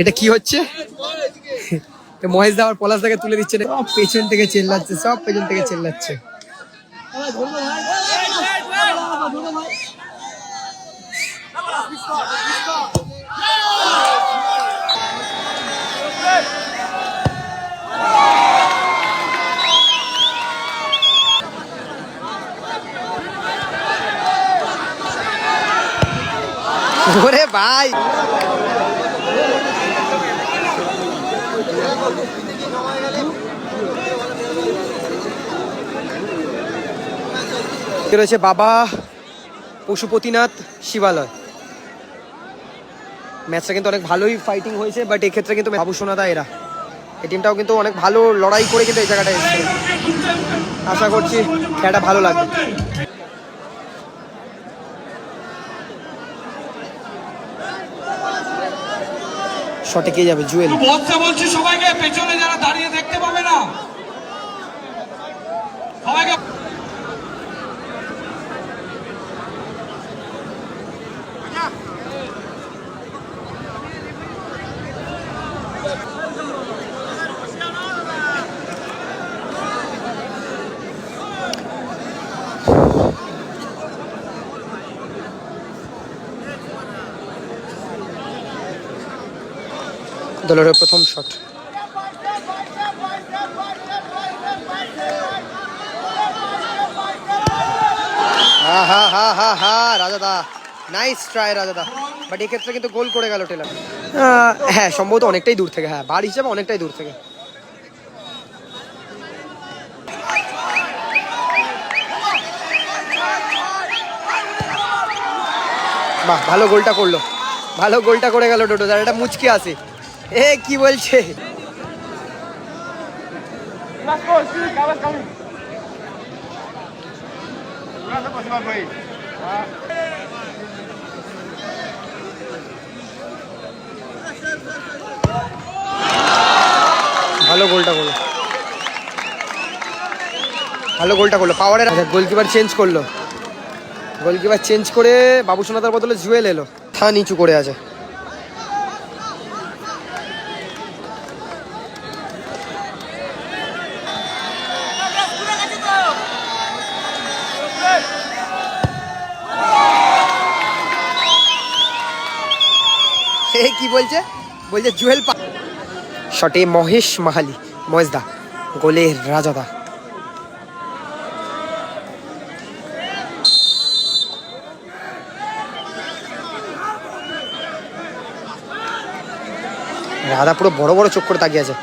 এটা কি হচ্ছে? মহেশ দা পলাশ দাকে তুলে দিচ্ছে সব পেছন থেকে চেল্লাচ্ছে, সব পেছন থেকে চেল্লাচ্ছে। ওরে ভাই। রয়েছে? বাবা, পশুপতিনাথ শিবালয়। ম্যাচটা কিন্তু অনেক ভালোই ফাইটিং হয়েছে বাট এক্ষেত্রে কিন্তু বাবু সোনাদা এরা। এই টিমটাও কিন্তু অনেক ভালো লড়াই করে কিন্তু এই জায়গাটা এসেছে। আশা করছি খেলাটা ভালো লাগবে। শটে কে যাবে জুয়েল। বলছে বলছি সবাইকে পেছনে যারা দাঁড়িয়ে দেখতে পাবে না সবাইকে দলের প্রথম শট। হা হা হা হা হা নাইস ট্রাই বাট এক্ষেত্রে কিন্তু গোল করে গেল টেলার। হ্যাঁ অনেকটাই দূর থেকে হ্যাঁ অনেকটাই দূর থেকে। বাহ, ভালো গোলটা করল। ভালো গোলটা করে গেল টোটো এটা মুচকি আছে এ, কি বলছে? ভালো গোলটা করল। ভালো গোলটা করল। পাওয়ারের গোলকিপার চেঞ্জ করল। গোলকিপার চেঞ্জ করে বাবু সোনাদার বদলে জুয়েল এলো। থা নিচু করে আছে। কি বলছে? বলছে জুয়েল পা শটে মহেশ মাহালি, মহেশদা, গোলের রাজাদা। রাধা পুরো বড় বড় চোখ করে তাকিয়ে আছে।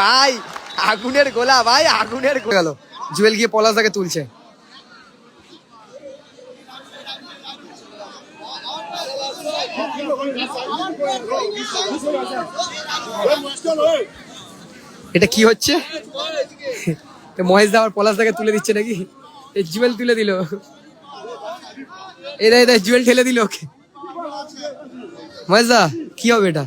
ভাই! আগুনের গোলা, ভাই, আগুনের গোলা। জুয়েল গিয়ে পলাশদাকে তুলছে। এটা কি হচ্ছে? মহেশ দা আবার পলাশ দাকে তুলে দিচ্ছে নাকি? এই জুয়েল তুলে দিল। এরা এরা জুয়েল ঠেলে দিল ওকে। মহেশ দা, কি হবে এটা?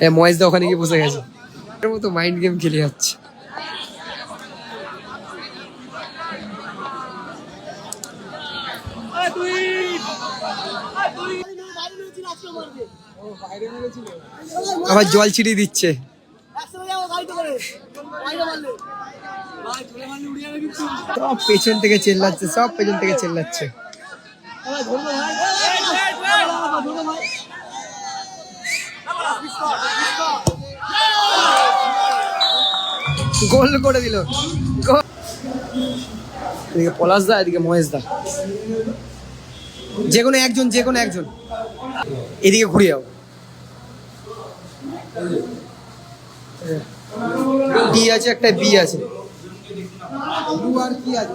এ, মহেশ দা ওখানে গিয়ে বসে গেছে। এর মতো মাইন্ড গেম খেলে যাচ্ছে। আবার জল ছিটিয়ে দিচ্ছে। সব পেছন থেকে চেল্লাচ্ছে, সব পেছন থেকে চেল্লাচ্ছে। গোল করে দিল। এদিকে পলাশ দা, এদিকে মহেশ দা। যে কোনো একজন, যে কোনো একজন। এদিকে ঘুরে যাও ডি আছে, একটা বি আছে। আর কি আছে?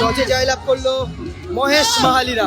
টসে জয়লাভ করল মহেশ মাহালিরা